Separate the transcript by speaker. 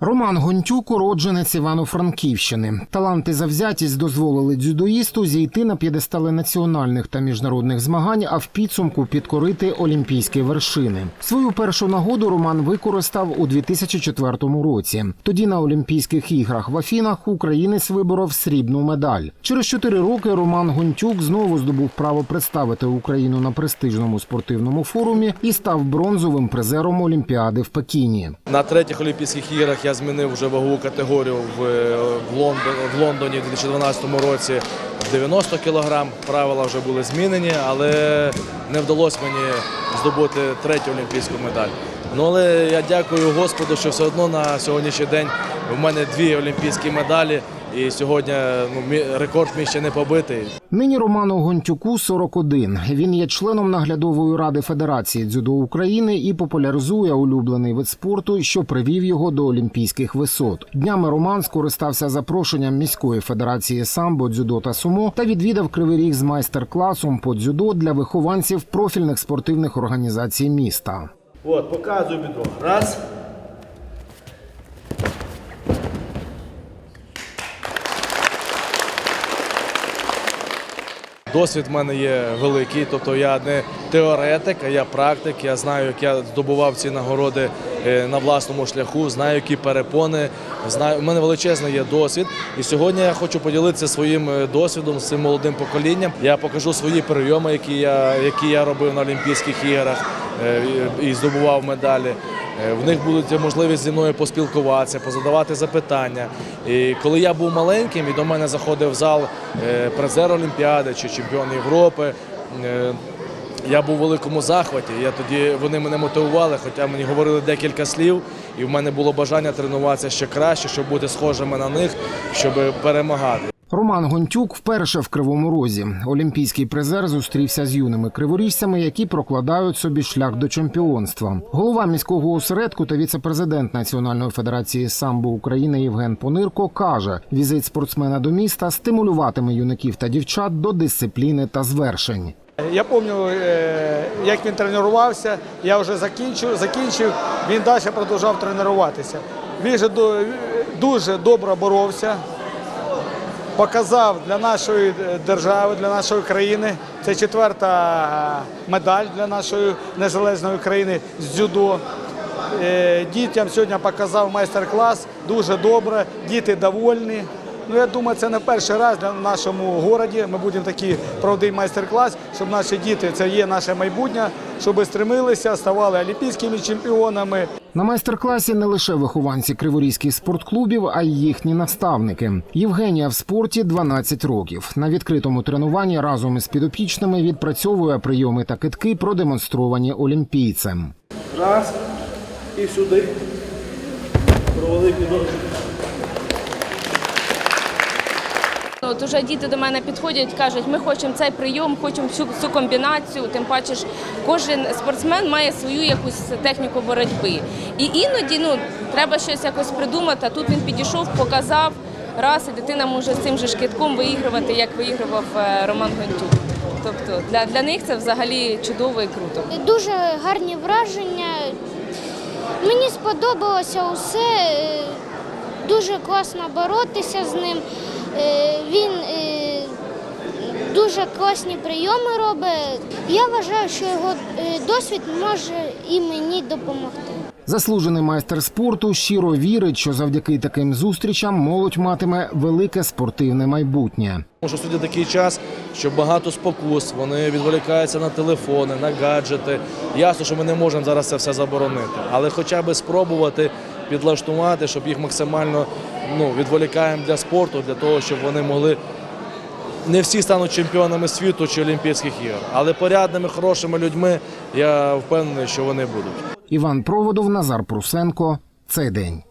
Speaker 1: Роман Гонтюк уродженець Івано-Франківщини. Таланти завзятість дозволили дзюдоїсту зійти на п'єдестали національних та міжнародних змагань, а в підсумку підкорити олімпійські вершини. Свою першу нагоду Роман використав у 2004 році. Тоді на Олімпійських іграх в Афінах українець виборов срібну медаль. Через чотири роки Роман Гонтюк знову здобув право представити Україну на престижному спортивному форумі і став бронзовим призером Олімпіади в Пекіні.
Speaker 2: На третіх Олімпійських іграх я змінив вже вагову категорію в, в, Лондон, в Лондоні в 2012 році в 90 кг. Правила вже були змінені, але не вдалося мені здобути третю олімпійську медаль. Ну але я дякую Господу, що все одно на сьогоднішній день в мене дві олімпійські медалі. І сьогодні ну, рекорд мій ще не побитий.
Speaker 1: Нині Роману Гонтюку 41. Він є членом наглядової ради Федерації дзюдо України і популяризує улюблений вид спорту, що привів його до олімпійських висот. Днями Роман скористався запрошенням міської федерації самбо, дзюдо та сумо та відвідав кривий ріг з майстер-класом по дзюдо для вихованців профільних спортивних організацій міста.
Speaker 3: От, показую бідро. Раз.
Speaker 2: Досвід в мене є великий, тобто я не теоретик, а я практик. Я знаю, як я здобував ці нагороди е, на власному шляху, знаю, які перепони. Знаю, у мене величезний є досвід. І сьогодні я хочу поділитися своїм е, досвідом з цим молодим поколінням. Я покажу свої прийоми, які я, які я робив на Олімпійських іграх е, і і здобував медалі. Е, В них буде можливість зі мною поспілкуватися, позадавати запитання. І коли я був маленьким, і до мене заходив в зал е, призер Олімпіади чи чемпіон Європи. е, Я був у великому захваті. Я тоді вони мене мотивували, хоча мені говорили декілька слів, і в мене було бажання тренуватися ще краще, щоб бути схожими на них, щоб перемагати.
Speaker 1: Роман Гонтюк вперше в Кривому Розі. Олімпійський призер зустрівся з юними криворіжцями, які прокладають собі шлях до чемпіонства. Голова міського осередку та віцепрезидент Національної федерації самбо України Євген Понирко каже: візит спортсмена до міста стимулюватиме юнаків та дівчат до дисципліни та звершень.
Speaker 4: Я пам'ятаю, е, як він тренувався, я вже закінчив, закінчив, він далі продовжував тренуватися. Він же дуже добре боровся, показав для нашої держави, для нашої країни. Це четверта медаль для нашої незалежної країни з дзюдо. Е, Дітям сьогодні показав майстер-клас, дуже добре, діти довольні. Ну, я думаю, це не перший раз для в нашому городі. Ми будемо такий проводити майстер-клас, щоб наші діти, це є наше майбутнє, щоб стремилися, ставали олімпійськими чемпіонами.
Speaker 1: На майстер-класі не лише вихованці криворізьких спортклубів, а й їхні наставники. Євгенія в спорті 12 років. На відкритому тренуванні разом із підопічними відпрацьовує прийоми та китки, продемонстровані олімпійцем.
Speaker 3: Раз. І сюди. Провели бідро.
Speaker 5: От уже діти до мене підходять, кажуть, ми хочемо цей прийом, хочемо всю цю комбінацію. Тим паче ж кожен спортсмен має свою якусь техніку боротьби. І іноді ну треба щось якось придумати. Тут він підійшов, показав раз, і дитина може з цим же шкідком виігрувати, як виігрував е, Роман Гонтюк. Тобто для, для них це взагалі чудово і круто.
Speaker 6: Дуже гарні враження. Мені сподобалося усе. е, Дуже класно боротися з ним. Е, Він е, дуже класні прийоми робить. Я вважаю, що його е, досвід може і мені допомогти.
Speaker 1: Заслужений майстер спорту щиро вірить, що завдяки таким зустрічам молодь матиме велике спортивне майбутнє.
Speaker 2: Тому що сьогодні такий час, що багато спокус, вони відволікаються на телефони, на гаджети. Ясно, що ми не можемо зараз це все заборонити, але хоча б спробувати підлаштувати, щоб їх максимально ну, відволікаємо для спорту, для того, щоб вони могли. Не всі стануть чемпіонами світу чи Олімпійських ігор, але порядними, хорошими людьми я впевнений, що вони будуть.
Speaker 1: Іван Проводов, Назар Прусенко. Цей день.